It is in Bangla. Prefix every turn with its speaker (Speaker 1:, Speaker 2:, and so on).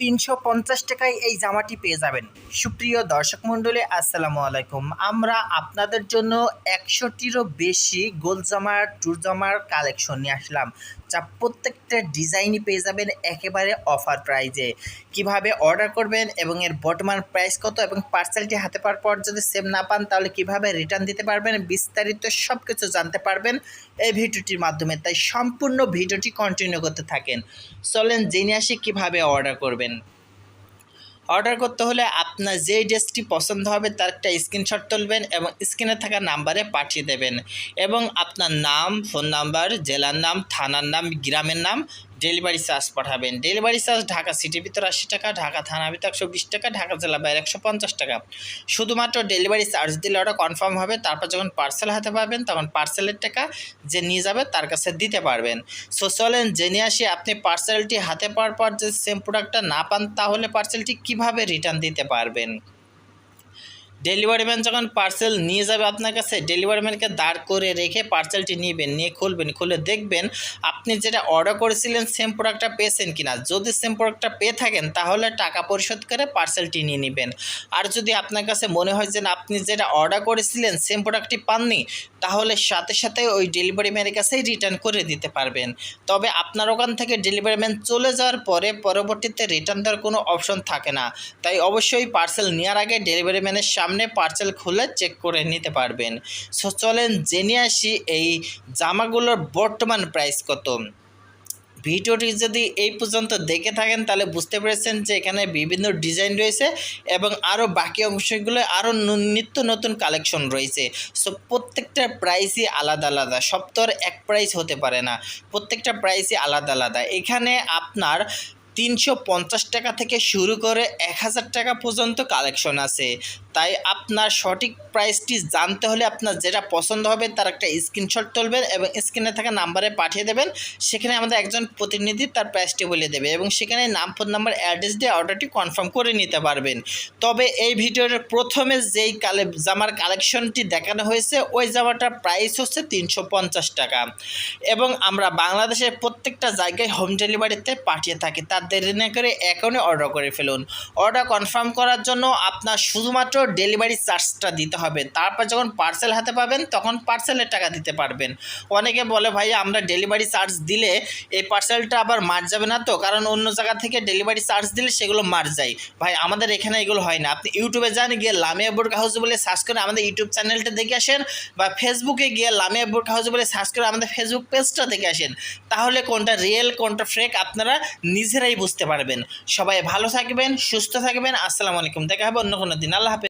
Speaker 1: তিনশো পঞ্চাশ টাকায় এই জামাটি পেয়ে যাবেন। সুপ্রিয় দর্শক মণ্ডলী, আসসালামু আলাইকুম। আমরা আপনাদের জন্য একশোটিরও বেশি গোল জামার, টুর জামার কালেকশন নিয়ে আসলাম। যা প্রত্যেকটা ডিজাইনই পেয়ে যাবেন একেবারে অফার প্রাইজে কীভাবে অর্ডার করবেন এবং এর বর্তমান প্রাইস কত এবং পার্সেলটি হাতে পাওয়ার পর যদি সেম না পান, তাহলে কীভাবে রিটার্ন দিতে পারবেন, বিস্তারিত সব কিছু জানতে পারবেন এই ভিডিওটির মাধ্যমে। তাই সম্পূর্ণ ভিডিওটি কন্টিনিউ করতে থাকেন। চলেন জেনে আসি কীভাবে অর্ডার করবেন। অর্ডার করতে হলে আপনার যেই ড্রেসটি পছন্দ হবে, তার একটা স্ক্রিনশট তুলবেন এবং স্ক্রিনে থাকা নাম্বারে পাঠিয়ে দেবেন। এবং আপনার নাম ফোন নাম্বার জেলার নাম, থানার নাম, গ্রামের নাম ডেলিভারি চার্জ পাঠাবেন। ডেলিভারি চার্জ ঢাকা সিটির ভিতর আশি টাকা, ঢাকা থানার ভিতর একশো বিশ টাকা, ঢাকা জেলা বাইরে একশো পঞ্চাশ টাকা। শুধুমাত্র ডেলিভারি চার্জ দিলে ওটা কনফার্ম হবে, তারপর যখন পার্সেল হাতে পাবেন, তখন পার্সেলের টাকা যে নিয়ে যাবে তার কাছে দিতে পারবেন। সো চলেন জেনে আসি আপনি পার্সেলটি হাতে পাওয়ার পর যে সেম প্রোডাক্টটা না পান, তাহলে পার্সেলটি কীভাবে রিটার্ন দিতে পারবেন? ডেলিভারি ম্যান যখন পার্সেল নিয়ে যাবে আপনার কাছে, ডেলিভারি ম্যানকে দাঁড় করে রেখে পার্সেলটি নেবেন, নিয়ে খুলবেন, খুলে দেখবেন আপনি যেটা অর্ডার করেছিলেন সেম প্রোডাক্টটা পেয়েছেন কিনা। যদি সেম প্রোডাক্টটা পেয়ে থাকেন, তাহলে টাকা পরিশোধ করে পার্সেলটি নিয়ে নেবেন। আর যদি আপনার কাছে মনে হয় যে আপনি যেটা অর্ডার করেছিলেন সেম প্রোডাক্টটি পাননি, তাহলে সাথে সাথে ওই ডেলিভারি ম্যানের কাছেই রিটার্ন করে দিতে পারবেন। তবে আপনার ওখান থেকে ডেলিভারি ম্যান চলে যাওয়ার পরে পরবর্তীতে রিটার্ন দেওয়ার কোনো অপশন থাকে না। তাই অবশ্যই পার্সেল নেওয়ার আগে ডেলিভারি ম্যানের সামনে পার্সেল খুলে চেক করে নিতে পারবেন। সো চলেন জেনে আসি এই জামাগুলোর বর্তমান প্রাইস কত। ভিডিওটি যদি এই পর্যন্ত দেখে থাকেন, তাহলে বুঝতে পেরেছেন যে এখানে বিভিন্ন ডিজাইন রয়েছে এবং আরও বাকি অংশগুলো আরও নিত্য নতুন কালেকশন রয়েছে। সো প্রত্যেকটা প্রাইসই আলাদা আলাদা। আর এক প্রাইস হতে পারে না। প্রত্যেকটা প্রাইসই আলাদা আলাদা। এখানে আপনার তিনশো পঞ্চাশ টাকা থেকে শুরু করে এক হাজার টাকা পর্যন্ত কালেকশন আছে। তাই আপনার সঠিক প্রাইসটি জানতে হলে আপনার যেটা পছন্দ হবে তার একটা স্ক্রিনশট তুলবেন এবং স্ক্রিনে থাকা নাম্বারে পাঠিয়ে দেবেন। সেখানে আমাদের একজন প্রতিনিধি তার প্রাইসটি বলে দেবে এবং সেখানে নাম ফোন নাম্বার অ্যাড্রেস দিয়ে অর্ডারটি কনফার্ম করে নিতে পারবেন। তবে এই ভিডিওর প্রথমে যেই কালে জামার কালেকশনটি দেখানো হয়েছে, ওই জামাটার প্রাইস হচ্ছে তিনশো পঞ্চাশ টাকা। এবং আমরা বাংলাদেশের প্রত্যেকটা জায়গায় হোম ডেলিভারিতে পাঠিয়ে থাকি। তার দেরি না করে এখনই অর্ডার করে ফেলুন। অর্ডার কনফার্ম করার জন্য আপনার শুধুমাত্র ডেলিভারি চার্জটা দিতে হবে। তারপর যখন পার্সেল হাতে পাবেন, তখন পার্সেলের টাকা দিতে পারবেন। অনেকে বলে, ভাই, আমরা ডেলিভারি চার্জ দিলে এই পার্সেলটা আবার মার যাবে না তো? কারণ অন্য জায়গা থেকে ডেলিভারি চার্জ দিলে সেগুলো মার যায়। ভাই, আমাদের এখানে এগুলো হয় না। আপনি ইউটিউবে যান, গিয়ে লামিয়া বোর্ড হাউস বলে সার্চ করে আমাদের ইউটিউব চ্যানেলটা দেখে আসেন বা ফেসবুকে গিয়ে লামিয়া বোর্ড হাউস বলে সার্চ করে আমাদের ফেসবুক পেজটা দেখে আসেন। তাহলে কোনটা রিয়েল কোনটা ফ্রেক আপনারা নিজেরাই বুঝতে পারবেন। সবাই ভালো থাকবেন, সুস্থ থাকবেন। আসসালামু আলাইকুম। দেখা হবে অন্য কোনো দিন। আল্লাহ হাফেজ।